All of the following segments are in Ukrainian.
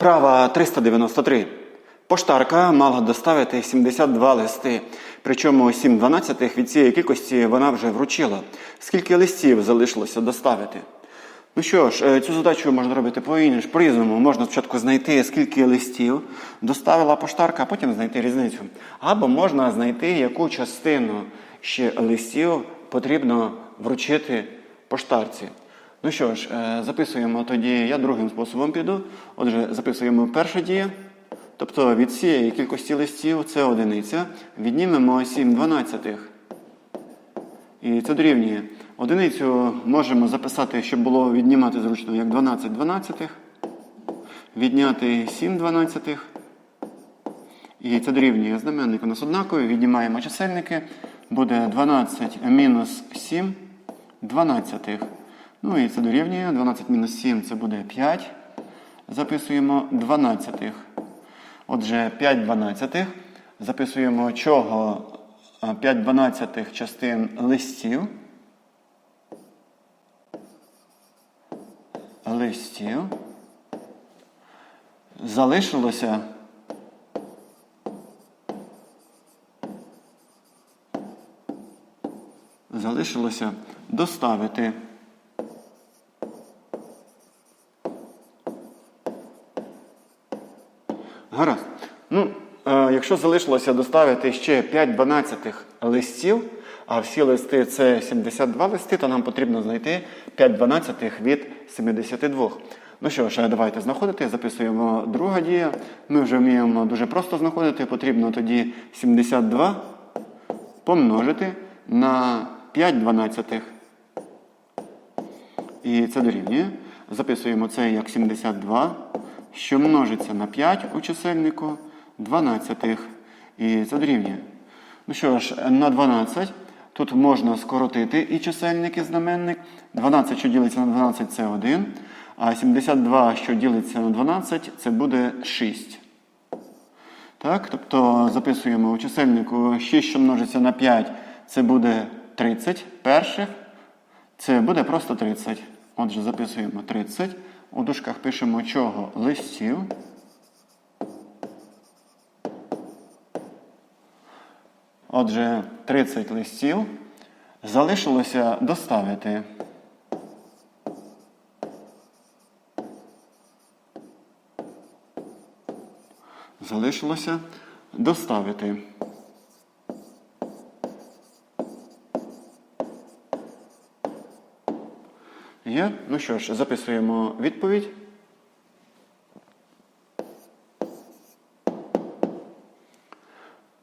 Вправа 393. Поштарка мала доставити 72 листи, причому 7 дванадцятих від цієї кількості вона вже вручила. Скільки листів залишилося доставити? Ну що ж, е, цю задачу можна робити по-іншому, по-різному. Можна спочатку знайти, скільки листів доставила поштарка, а потім знайти різницю. Або можна знайти, яку частину ще листів потрібно вручити поштарці. Ну що ж, е, записуємо тоді, я другим способом піду. Отже, записуємо перша дія. Тобто від цієї кількості листів це одиниця. Віднімемо 7 дванадцятих. І це дорівнює. Одиницю можемо записати, щоб було віднімати зручно, як 12 дванадцятих. Відняти 7 дванадцятих. І це дорівнює знаменник у нас однаковий. Віднімаємо чисельники. Буде 12 мінус 7 дванадцятих. Ну і це дорівнює. 12 мінус 7 це буде 5. Записуємо дванадцятих. Отже, 5 дванадцятих. Записуємо чого 5 дванадцятих частин листів. Листів. Залишилося залишилося доставити. Гаразд. Ну, е, якщо залишилося доставити ще 5 дванадцятих листів, а всі листи це 72 листи, то нам потрібно знайти 5 дванадцятих від 72. Ну що ж, давайте знаходити, записуємо друга дія. Ми вже вміємо дуже просто знаходити. Потрібно тоді 72 помножити на 5 дванадцятих. І це дорівнює. Записуємо це як 72, що множиться на 5 у чисельнику 12. І це. Ну що ж, на 12 тут можна скоротити і чисельник, і знаменник. 12, що ділиться на 12, це 1. А 72, що ділиться на 12, це буде 6. Так, тобто записуємо у чисельнику 6, що множиться на 5, це буде 30 перших. Це буде просто 30. Отже, записуємо 30. У дужках пишемо чого листів. Отже, 30 листів. Залишилося доставити. Залишилося доставити. Є? Ну що ж, записуємо відповідь.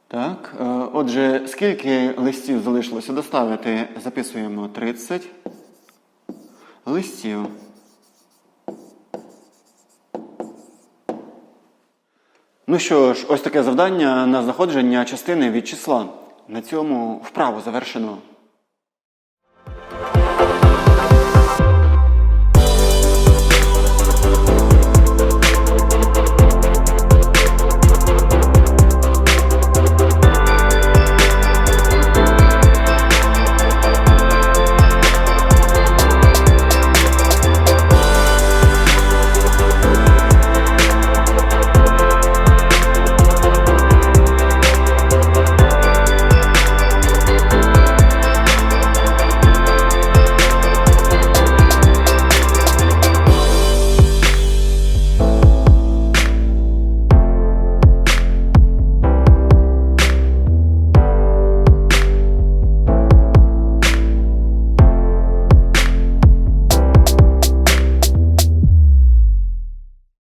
Так, е, отже, скільки листів залишилося доставити? Записуємо 30 листів. Ну що ж, ось таке завдання на знаходження частини від числа. На цьому вправу завершено.